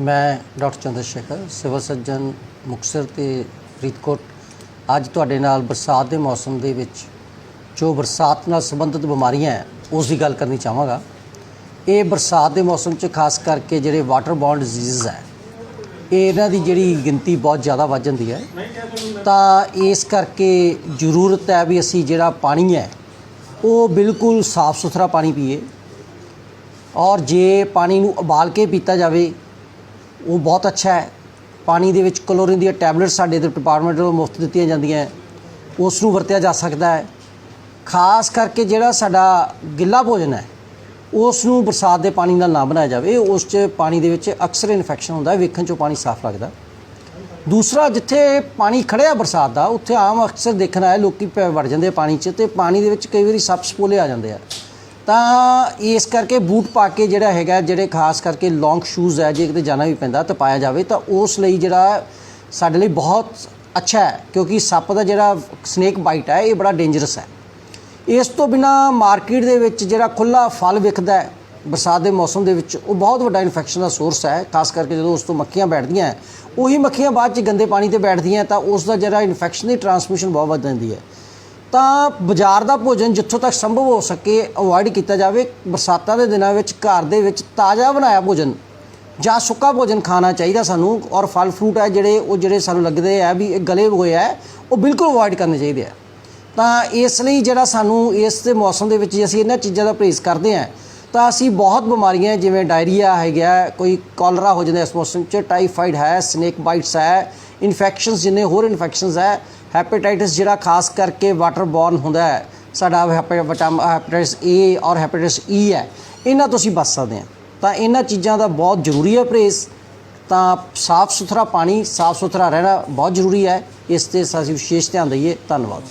ਮੈਂ doctor Chandra Shekhar civil surgeon Muktsar ਤੇ ਫਰੀਦਕੋਟ। ਅੱਜ ਤੁਹਾਡੇ ਨਾਲ ਬਰਸਾਤ ਦੇ ਮੌਸਮ ਦੇ ਵਿੱਚ ਜੋ ਬਰਸਾਤ ਨਾਲ ਸੰਬੰਧਿਤ ਬਿਮਾਰੀਆਂ ਹੈ, ਉਸ ਦੀ ਗੱਲ ਕਰਨੀ ਚਾਹਾਂਗਾ। ਇਹ ਬਰਸਾਤ ਦੇ ਮੌਸਮ 'ਚ ਖਾਸ ਕਰਕੇ ਜਿਹੜੇ ਵਾਟਰ ਬੌਰਨ ਡਿਜ਼ੀਜ਼ ਹੈ ਇਹਨਾਂ ਦੀ ਜਿਹੜੀ ਗਿਣਤੀ ਬਹੁਤ ਜ਼ਿਆਦਾ ਵੱਧ ਜਾਂਦੀ ਹੈ। ਤਾਂ ਇਸ ਕਰਕੇ ਜ਼ਰੂਰਤ ਹੈ ਵੀ ਅਸੀਂ ਜਿਹੜਾ ਪਾਣੀ ਹੈ, ਉਹ ਬਿਲਕੁਲ ਸਾਫ਼ ਸੁਥਰਾ ਪਾਣੀ ਪੀਏ। ਔਰ ਜੇ ਪਾਣੀ ਨੂੰ ਉਬਾਲ ਕੇ ਪੀਤਾ ਜਾਵੇ ਉਹ ਬਹੁਤ ਅੱਛਾ ਹੈ। ਪਾਣੀ ਦੇ ਵਿੱਚ ਕਲੋਰੀਨ ਦੀਆਂ ਟੈਬਲੇਟਸ ਸਾਡੇ ਦੇ ਡਿਪਾਰਟਮੈਂਟ ਵੱਲੋਂ ਮੁਫਤ ਦਿੱਤੀਆਂ ਜਾਂਦੀਆਂ ਉਸ ਨੂੰ ਵਰਤਿਆ ਜਾ ਸਕਦਾ ਹੈ। ਖਾਸ ਕਰਕੇ ਜਿਹੜਾ ਸਾਡਾ ਗਿੱਲਾ ਭੋਜਨ ਹੈ, ਉਸ ਨੂੰ ਬਰਸਾਤ ਦੇ ਪਾਣੀ ਨਾਲ ਨਾ ਬਣਾਇਆ ਜਾਵੇ। ਉਸ 'ਚ ਪਾਣੀ ਦੇ ਵਿੱਚ ਅਕਸਰ ਇਨਫੈਕਸ਼ਨ ਹੁੰਦਾ ਹੈ, ਵੇਖਣ 'ਚੋਂ ਪਾਣੀ ਸਾਫ਼ ਲੱਗਦਾ। ਦੂਸਰਾ, ਜਿੱਥੇ ਪਾਣੀ ਖੜਿਆ ਬਰਸਾਤ ਦਾ, ਉੱਥੇ ਆਮ ਅਕਸਰ ਦੇਖਣ ਹੈ ਲੋਕੀ ਪੈ, ਵੜ ਜਾਂਦੇ ਪਾਣੀ 'ਚ ਤੇ ਪਾਣੀ ਦੇ ਵਿੱਚ ਕਈ ਵਾਰੀ ਸੱਪ ਸਪੋਲੇ ਆ ਜਾਂਦੇ ਆ। ਤਾਂ ਇਸ ਕਰਕੇ ਬੂਟ ਪਾ ਕੇ ਜਿਹੜਾ ਹੈਗਾ, ਜਿਹੜੇ ਖਾਸ ਕਰਕੇ ਲੌਂਗ ਸ਼ੂਜ਼ ਹੈ, ਜੇ ਕਿਤੇ ਜਾਣਾ ਵੀ ਪੈਂਦਾ ਤਾਂ ਪਾਇਆ ਜਾਵੇ, ਤਾਂ ਉਸ ਲਈ ਜਿਹੜਾ ਸਾਡੇ ਲਈ ਬਹੁਤ ਅੱਛਾ ਹੈ, ਕਿਉਂਕਿ ਸੱਪ ਦਾ ਜਿਹੜਾ ਸਨੇਕ ਬਾਈਟ ਹੈ, ਇਹ ਬੜਾ ਡੇਂਜਰਸ ਹੈ। ਇਸ ਤੋਂ ਬਿਨਾ ਮਾਰਕੀਟ ਦੇ ਵਿੱਚ ਜਿਹੜਾ ਖੁੱਲਾ ਫਲ ਵਿਕਦਾ ਹੈ, ਬਰਸਾਤ ਦੇ ਮੌਸਮ ਦੇ ਵਿੱਚ, ਉਹ ਬਹੁਤ ਵੱਡਾ ਇਨਫੈਕਸ਼ਨ ਦਾ ਸੋਰਸ ਹੈ, ਖਾਸ ਕਰਕੇ ਜਦੋਂ ਉਸ ਤੋਂ ਮੱਖੀਆਂ ਬੈਠਦੀਆਂ ਉਹੀ ਮੱਖੀਆਂ ਬਾਅਦ ਚ ਗੰਦੇ ਪਾਣੀ ਤੇ ਬੈਠਦੀਆਂ ਤਾਂ ਉਸ ਦਾ ਜਿਹੜਾ ਇਨਫੈਕਸ਼ਨ ਦੀ ਟਰਾਂਸਮਿਸ਼ਨ ਬਹੁਤ ਵੱਧ ਜਾਂਦੀ ਹੈ। ਤਾਂ ਬਾਜ਼ਾਰ ਦਾ ਭੋਜਨ ਜਿੱਥੋਂ ਤੱਕ ਸੰਭਵ ਹੋ ਸਕੇ ਅਵੋਇਡ ਕੀਤਾ ਜਾਵੇ। ਬਰਸਾਤਾਂ ਦੇ ਦਿਨਾਂ ਵਿੱਚ ਘਰ ਦੇ ਵਿੱਚ ਤਾਜ਼ਾ ਬਣਾਇਆ ਭੋਜਨ ਜਾਂ ਸੁੱਕਾ ਭੋਜਨ ਖਾਣਾ ਚਾਹੀਦਾ ਸਾਨੂੰ ਔਰ ਫਲ ਫਰੂਟ ਹੈ ਜਿਹੜੇ, ਉਹ ਜਿਹੜੇ ਸਾਨੂੰ ਲੱਗਦੇ ਆ ਵੀ ਇਹ ਗਲੇ ਹੋਏ ਆ, ਉਹ ਬਿਲਕੁਲ ਅਵੋਇਡ ਕਰਨੇ ਚਾਹੀਦੇ ਆ। ਤਾਂ ਇਸ ਲਈ ਜਿਹੜਾ ਸਾਨੂੰ ਇਸ ਦੇ ਮੌਸਮ ਦੇ ਵਿੱਚ ਜੇ ਅਸੀਂ ਇਹਨਾਂ ਚੀਜ਼ਾਂ ਦਾ ਪਰਹੇਜ਼ ਕਰਦੇ ਹਾਂ ਤਾਂ ਅਸੀਂ ਬਹੁਤ ਬਿਮਾਰੀਆਂ ਜਿਵੇਂ ਡਾਇਰੀਆ ਹੈਗਾ ਕੋਈ ਕੋਲਰਾ ਹੋ ਜਾਂਦਾ ਇਸ ਮੌਸਮ 'ਚ ਟਾਈਫਾਈਡ ਹੈ, ਸਨੇਕ ਬਾਈਟਸ ਹੈ, ਇਨਫੈਕਸ਼ਨਸ ਜਿੰਨੇ ਹੋਰ ਇਨਫੈਕਸ਼ਨਸ ਹੈ, ਹੈਪੇਟਾਈਟਿਸ ਜਿਹੜਾ ਖਾਸ ਕਰਕੇ ਵਾਟਰ ਬੋਰਨ ਹੁੰਦਾ ਹੈ, ਸਾਡਾ ਹੈਪੇਟਾਈਟਿਸ ਏ ਔਰ ਹੈਪੇਟਾਈਟਿਸ ਈ ਹੈ, ਇਹਨਾਂ ਤੋਂ ਅਸੀਂ ਬਚ ਸਕਦੇ ਹਾਂ। ਤਾਂ ਇਹਨਾਂ ਚੀਜ਼ਾਂ ਦਾ ਬਹੁਤ ਜ਼ਰੂਰੀ ਹੈ ਪਰਹੇਜ਼, ਤਾਂ ਸਾਫ਼ ਸੁਥਰਾ ਪਾਣੀ ਸਾਫ਼ ਸੁਥਰਾ ਰਹਿਣਾ ਬਹੁਤ ਜ਼ਰੂਰੀ ਹੈ, ਇਸ ਤੇ ਅਸੀਂ ਵਿਸ਼ੇਸ਼ ਧਿਆਨ ਦਈਏ, ਧੰਨਵਾਦ।